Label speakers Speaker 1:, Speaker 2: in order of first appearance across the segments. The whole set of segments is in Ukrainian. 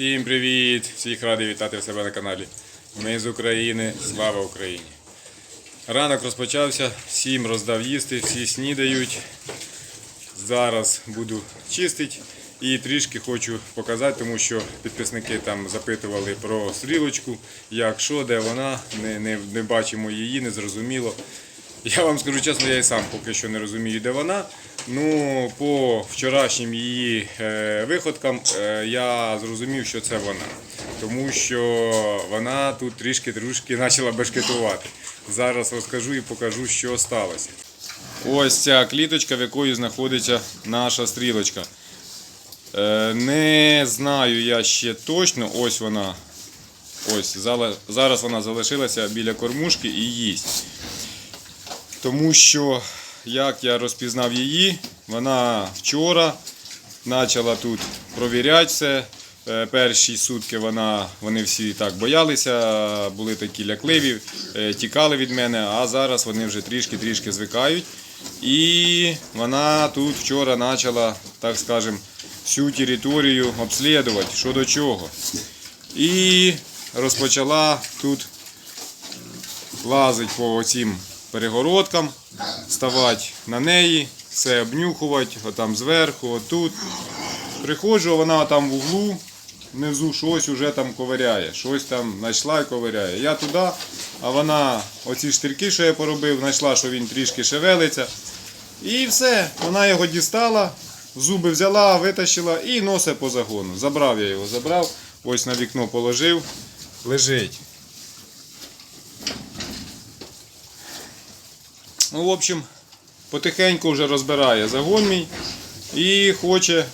Speaker 1: Всім привіт! Всіх радий вітати в себе на каналі. Ми з України, слава Україні! Ранок розпочався, всім роздав їсти, всі снідають. Зараз буду чистити і трішки хочу показати, тому що підписники там запитували про стрілочку, як що, де вона, не, не, не бачимо її, не зрозуміло. Я вам скажу чесно, я і сам поки що не розумію, де вона. Ну, по вчорашнім її е, виходкам е, я зрозумів, що це вона. Тому що вона тут трішки-трішки почала бешкетувати. Зараз розкажу і покажу, що сталося. Ось ця кліточка, в якої знаходиться наша стрілочка. Е, не знаю я ще точно, ось вона. Ось зараз вона залишилася біля кормушки і їсть. Тому що, як я розпізнав її, вона вчора почала тут провіряти все. Е, Перші сутки вона, вони всі так боялися, були такі лякливі, е, тікали від мене, а зараз вони вже трішки-трішки звикають. І вона тут вчора почала, так скажемо, всю територію обслідувати, що до чого. І розпочала тут лазить по цим перегородкам, ставати на неї, все обнюхувати, отам зверху, отут. Приходжу, вона там в углу, внизу щось уже там ковиряє, щось там знайшла і ковиряє. Я туди, а вона оці штирки, що я поробив, знайшла, що він трішки шевелиться. І все, вона його дістала, зуби взяла, витащила і носить по загону. Забрав я його, забрав, ось на вікно положив, лежить. Ну, в общем, потихеньку вже розбирає загон мій і хоче,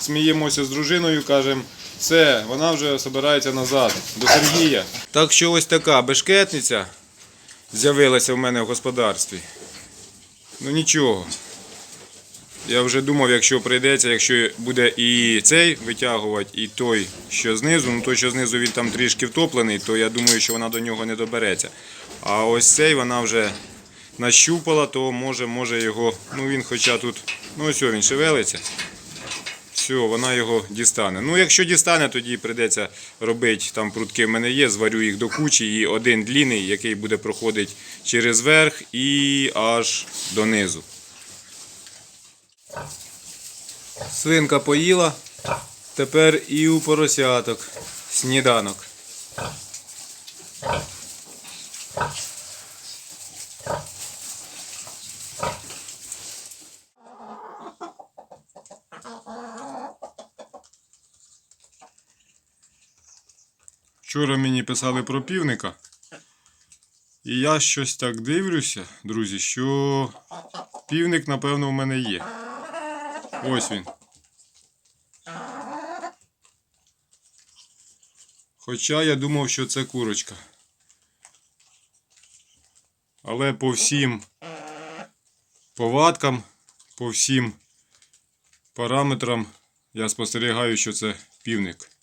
Speaker 1: сміємося з дружиною, кажемо, все, вона вже збирається назад до Сергія. Так що ось така бешкетниця з'явилася в мене в господарстві. Ну нічого. Я вже думав, якщо прийдеться, якщо буде і цей витягувати, і той, що знизу, ну той, що знизу він там трішки втоплений, то я думаю, що вона до нього не добереться. А ось цей вона вже нащупала, то може, може його, ну він хоча тут, ну ось він шевелиться. Все, вона його дістане. Ну, якщо дістане, тоді прийдеться робити, там прутки в мене є, зварю їх до кучі і один длінний, який буде проходити через верх і аж донизу. Свинка поїла, тепер і у поросяток сніданок. Вчора мені писали про півника. І я щось так дивлюся, друзі, що півник, напевно, в мене є. Ось він. Хоча я думав, що це курочка. Але по всім повадкам, по всім параметрам я спостерігаю, що це півник.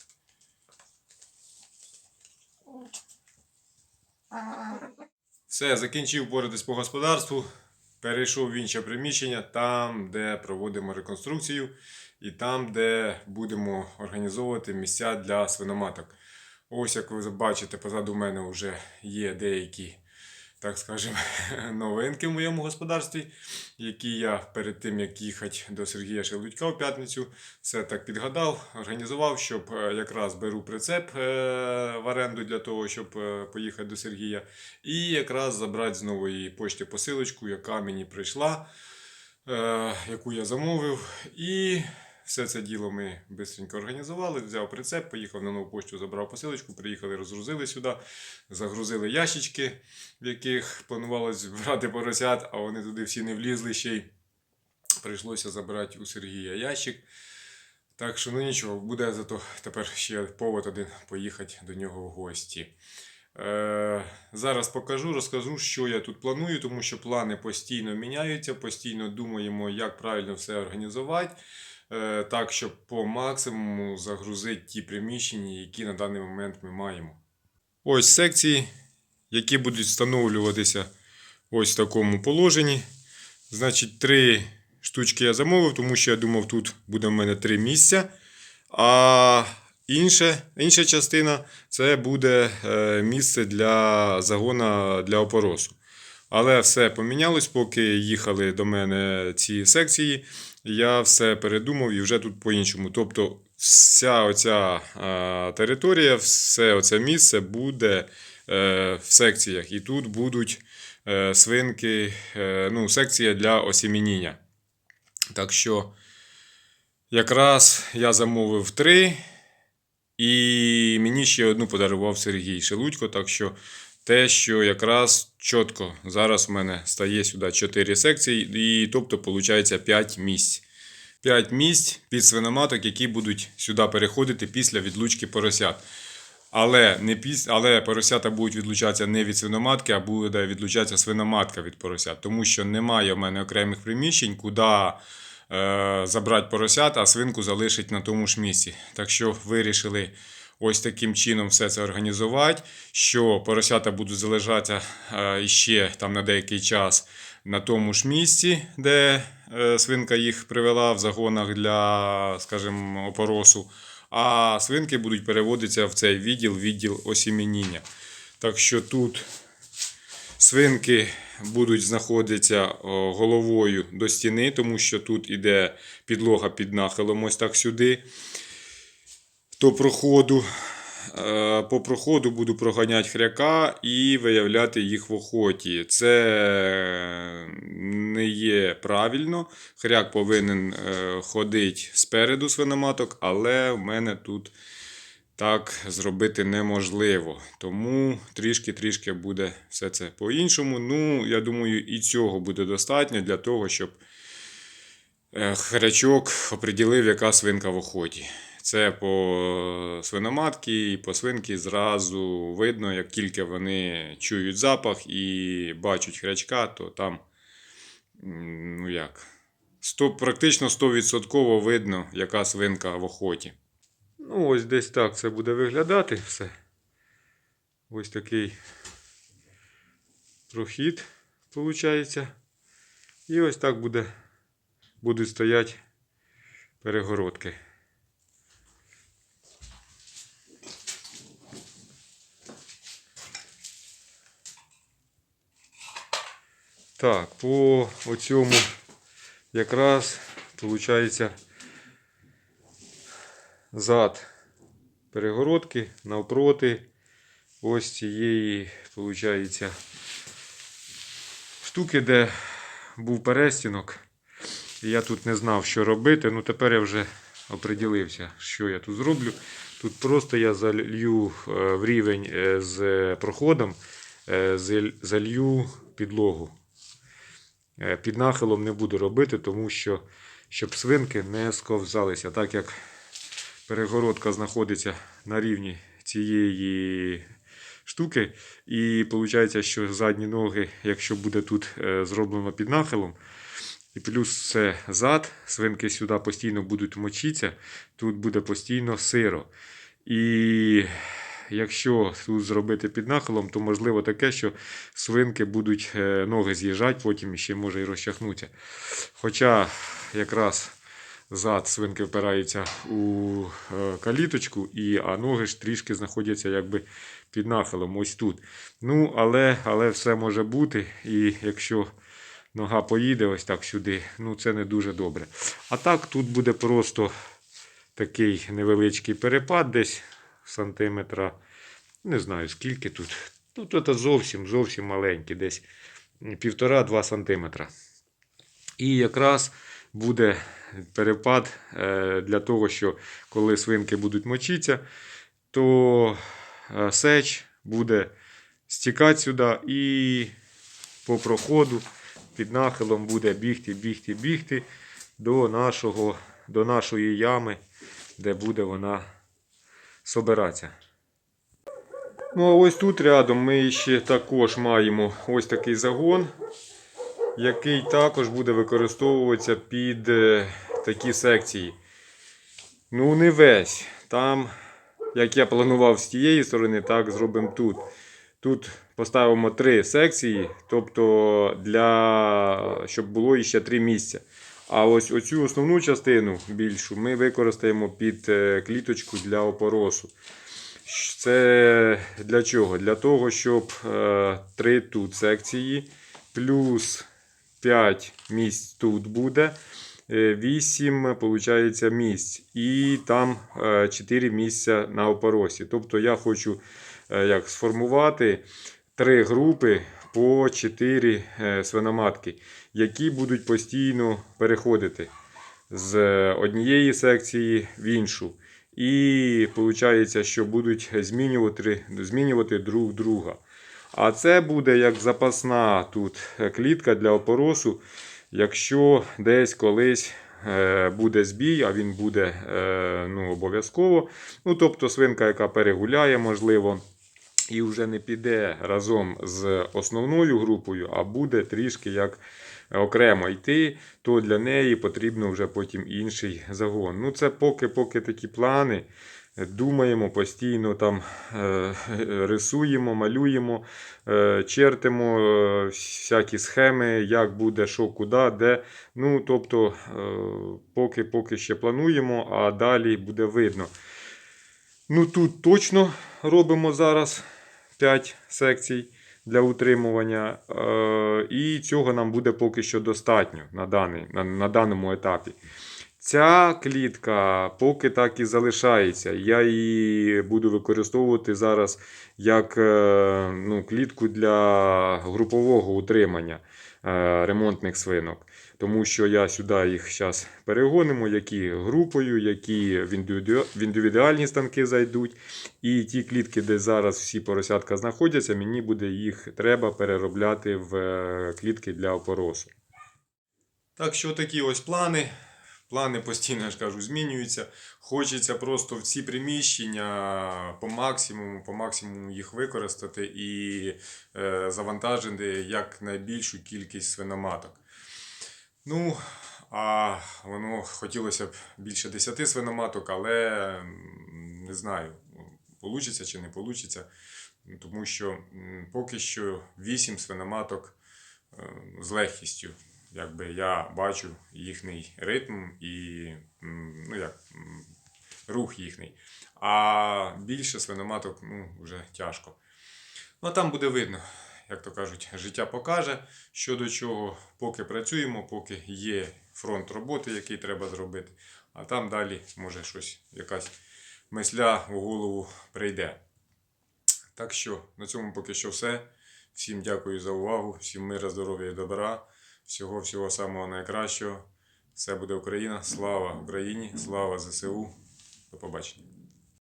Speaker 1: Все, закінчив боротись по господарству. Перейшов в інше приміщення, там, де проводимо реконструкцію, і там, де будемо організовувати місця для свиноматок. Ось, як ви бачите, позаду мене вже є деякі, так скажемо, новинки в моєму господарстві, які я перед тим, як їхати до Сергія Шелудька в п'ятницю, все так підгадав, організував, щоб е, якраз беру прицеп е, в оренду для того, щоб е, поїхати до Сергія, і якраз забрати з нової пошти посилочку, яка мені прийшла, яку я замовив. І все це діло ми швидко організували, взяв прицеп, поїхав на нову пошту, забрав посилочку, приїхали, розгрузили сюди, загрузили ящички, в яких планувалось брати поросят, а вони туди всі не влізли ще й прийшлося забрати у Сергія ящик. Так що ну нічого, буде зато тепер ще повод один поїхати до нього в гості. Е, зараз покажу, розкажу, що я тут планую, тому що плани постійно міняються, постійно думаємо, як правильно все організувати, так, щоб по максимуму загрузити ті приміщення, які на даний момент ми маємо. Ось секції, які будуть встановлюватися ось в такому положенні. Значить, три штучки я замовив, тому що я думав, тут буде в мене три місця. А інше, інша частина це буде е, місце для загона для опоросу. Але все помінялось, поки їхали до мене ці секції. Я все передумав і вже тут по-іншому. Тобто, вся оця е, територія, все оце місце буде е, в секціях. І тут будуть е, свинки, е, ну, секція для осімініння. Так що, якраз я замовив три, і мені ще одну подарував Сергій Шелудько. Так що те, що якраз чітко зараз в мене стає сюди 4 секції, і тобто, виходить 5 місць. 5 місць під свиноматок, які будуть сюди переходити після відлучки поросят. Але, не піс... Але поросята будуть відлучатися не від свиноматки, а буде відлучатися свиноматка від поросят. Тому що немає в мене окремих приміщень, куди е, забрати поросят, а свинку залишить на тому ж місці. Так що вирішили ось таким чином все це організувати, що поросята будуть залежатися е, ще там на деякий час на тому ж місці, де е, свинка їх привела в загонах для, скажімо, опоросу. А свинки будуть переводитися в цей відділ, відділ осімініння. Так що тут свинки будуть знаходитися головою до стіни, тому що тут іде підлога під нахилом, ось так сюди. До проходу. Е, По проходу буду проганяти хряка і виявляти їх в охоті. Це не є правильно. Хряк повинен е, ходити спереду свиноматок, але в мене тут так зробити неможливо. Тому трішки-трішки буде все це по-іншому. Ну, я думаю, і цього буде достатньо для того, щоб е, хрячок оприділив, яка свинка в охоті. Це по свиноматки і по свинки зразу видно, як тільки вони чують запах і бачать хрячка, то там ну як, 100, практично 100% видно, яка свинка в охоті. Ну, ось десь так це буде виглядати все. Ось такий прохід, виходить. І ось так буде, будуть стояти перегородки. Так, по оцьому якраз виходить зад перегородки навпроти ось цієї, виходить, штуки, де був перестінок. Я тут не знав, що робити. Ну тепер я вже оприділився, що я тут зроблю. Тут просто я залью е, в рівень е, з проходом, е, залью підлогу. Е, Під нахилом не буду робити, тому що щоб свинки не сковзалися. Так як перегородка знаходиться на рівні цієї штуки, і виходить, що задні ноги, якщо буде тут е, зроблено під нахилом, і плюс це зад, свинки сюди постійно будуть мочитися, тут буде постійно сиро. І якщо тут зробити під нахилом, то можливо таке, що свинки будуть е, ноги з'їжджати, потім ще може і розчахнутися. Хоча якраз зад свинки впирається у е, каліточку, і, а ноги ж трішки знаходяться якби під нахилом, ось тут. Ну, але, але все може бути. І якщо нога поїде ось так сюди, ну це не дуже добре. А так тут буде просто такий невеличкий перепад десь сантиметра. Не знаю скільки тут. Ну, тут зовсім зовсім маленький, десь півтора-два сантиметра. І якраз буде перепад е, для того, що коли свинки будуть мочитися, то е, сеч буде стікати сюди і по проходу під нахилом буде бігти, бігти, бігти до, нашого, до нашої ями, де буде вона собиратися. Ну, а ось тут рядом ми ще також маємо ось такий загон, який також буде використовуватися під е, такі секції. Ну, не весь. Там, як я планував з тієї сторони, так зробимо тут. Тут поставимо три секції, тобто для щоб було ще три місця. А ось оцю основну частину більшу ми використаємо під е, кліточку для опоросу. Це для чого? Для того, щоб е, 3 тут секції, плюс 5 місць тут буде. 8 виходить, місць. І там 4 місця на опоросі. Тобто я хочу е, як, сформувати 3 групи по 4 е, свиноматки, які будуть постійно переходити з однієї секції в іншу. І виходить, що будуть змінювати, змінювати друг друга. А це буде як запасна тут клітка для опоросу. Якщо десь колись е, буде збій, а він буде е, ну, обов'язково. Ну, тобто свинка, яка перегуляє, можливо, і вже не піде разом з основною групою, а буде трішки як окремо йти, то для неї потрібно вже потім інший загон. Ну, це поки-поки такі плани. Думаємо, постійно там е, рисуємо, малюємо, е, чертимо е, всякі схеми, як буде, що, куди, де. Ну, тобто, е, поки, поки ще плануємо, а далі буде видно. Ну, тут точно робимо зараз 5 секцій для утримування. Е, і цього нам буде поки що достатньо на, даний, на, даному етапі. Ця клітка поки так і залишається. Я її буду використовувати зараз як е, ну, клітку для групового утримання е, ремонтних свинок. Тому що я сюди їх зараз перегонимо, які групою, які в індивідуальні станки зайдуть. І ті клітки, де зараз всі поросятка знаходяться, мені буде їх треба переробляти в е, клітки для опоросу. Так що такі ось плани. Плани постійно, я ж кажу, змінюються. Хочеться просто в ці приміщення по максимуму, по максимуму їх використати і е, завантажити якнайбільшу кількість свиноматок. Ну, а воно хотілося б більше 10 свиноматок, але не знаю, вийде чи не вийде. Тому що поки що 8 свиноматок е, з легкістю. Якби я бачу їхній ритм і ну, як, рух їхній. А більше свиноматок ну, вже тяжко. Ну, а там буде видно, як то кажуть, життя покаже, що до чого, поки працюємо, поки є фронт роботи, який треба зробити. А там далі може щось, якась мисля в голову прийде. Так що на цьому поки що все. Всім дякую за увагу, всім мира, здоров'я і добра. Всього всього самого найкращого. Все буде Україна. Слава Україні! Слава ЗСУ. До побачення.